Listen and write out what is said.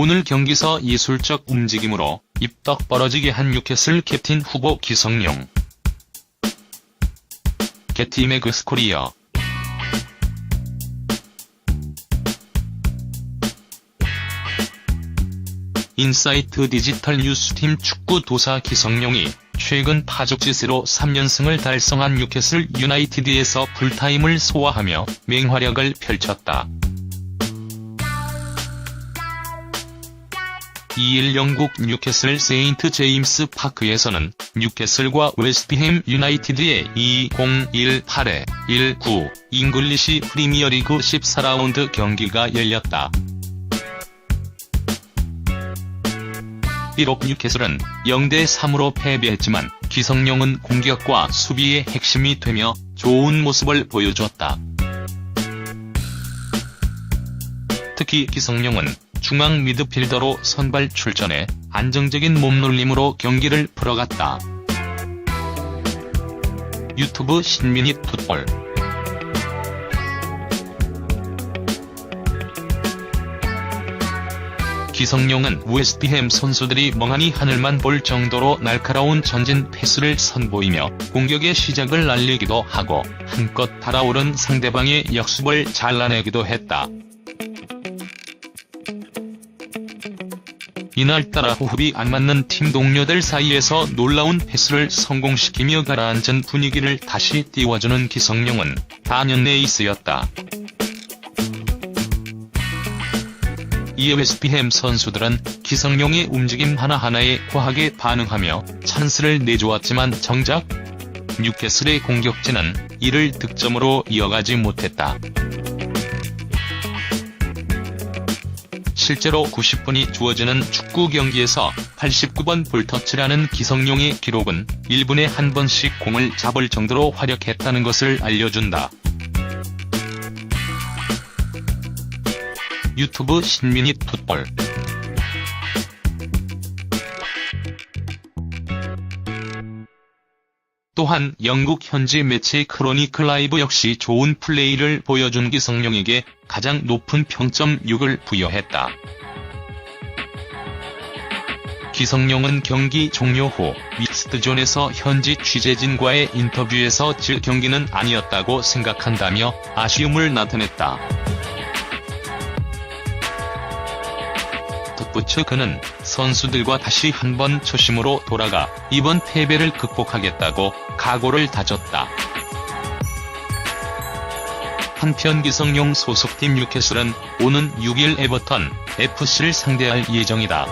오늘 경기서 예술적 움직임으로 입덕 벌어지게 한 뉴캐슬 캡틴 후보 기성용. 게티 맥스 코리아 인사이트 디지털 뉴스팀 축구 도사 기성용이 최근 파죽지세로 3연승을 달성한 뉴캐슬 유나이티드에서 풀타임을 소화하며 맹활약을 펼쳤다. 2일 영국 뉴캐슬 세인트 제임스 파크에서는 뉴캐슬과 웨스트햄 유나이티드의 2018회 19 잉글리시 프리미어리그 14라운드 경기가 열렸다. 비록 뉴캐슬은 0대3으로 패배했지만 기성용은 공격과 수비의 핵심이 되며 좋은 모습을 보여줬다. 특히 기성용은 중앙 미드필더로 선발 출전해 안정적인 몸놀림으로 경기를 풀어갔다. 유튜브 신민희 풋볼 기성용은 웨스트햄 선수들이 멍하니 하늘만 볼 정도로 날카로운 전진 패스를 선보이며 공격의 시작을 알리기도 하고 한껏 달아오른 상대방의 역습을 잘라내기도 했다. 이날따라 호흡이 안 맞는 팀 동료들 사이에서 놀라운 패스를 성공시키며 가라앉은 분위기를 다시 띄워주는 기성용은 단연내 있었다. 이에 웨스트햄 선수들은 기성용의 움직임 하나하나에 과하게 반응하며 찬스를 내주었지만 정작 뉴캐슬의 공격진은 이를 득점으로 이어가지 못했다. 실제로 90분이 주어지는 축구 경기에서 89번 볼터치라는 기성용의 기록은 1분에 한 번씩 공을 잡을 정도로 활약했다는 것을 알려준다. 유튜브 신민희 풋볼 또한 영국 현지 매체 크로니클 라이브 역시 좋은 플레이를 보여준 기성용에게 가장 높은 평점 6을 부여했다. 기성용은 경기 종료 후 미스트존에서 현지 취재진과의 인터뷰에서 질 경기는 아니었다고 생각한다며 아쉬움을 나타냈다. 덧붙여 그는 선수들과 다시 한번 초심으로 돌아가 이번 패배를 극복하겠다고 각오를 다졌다. 한편 기성용 소속팀 뉴캐슬은 오는 6일 에버턴 FC를 상대할 예정이다.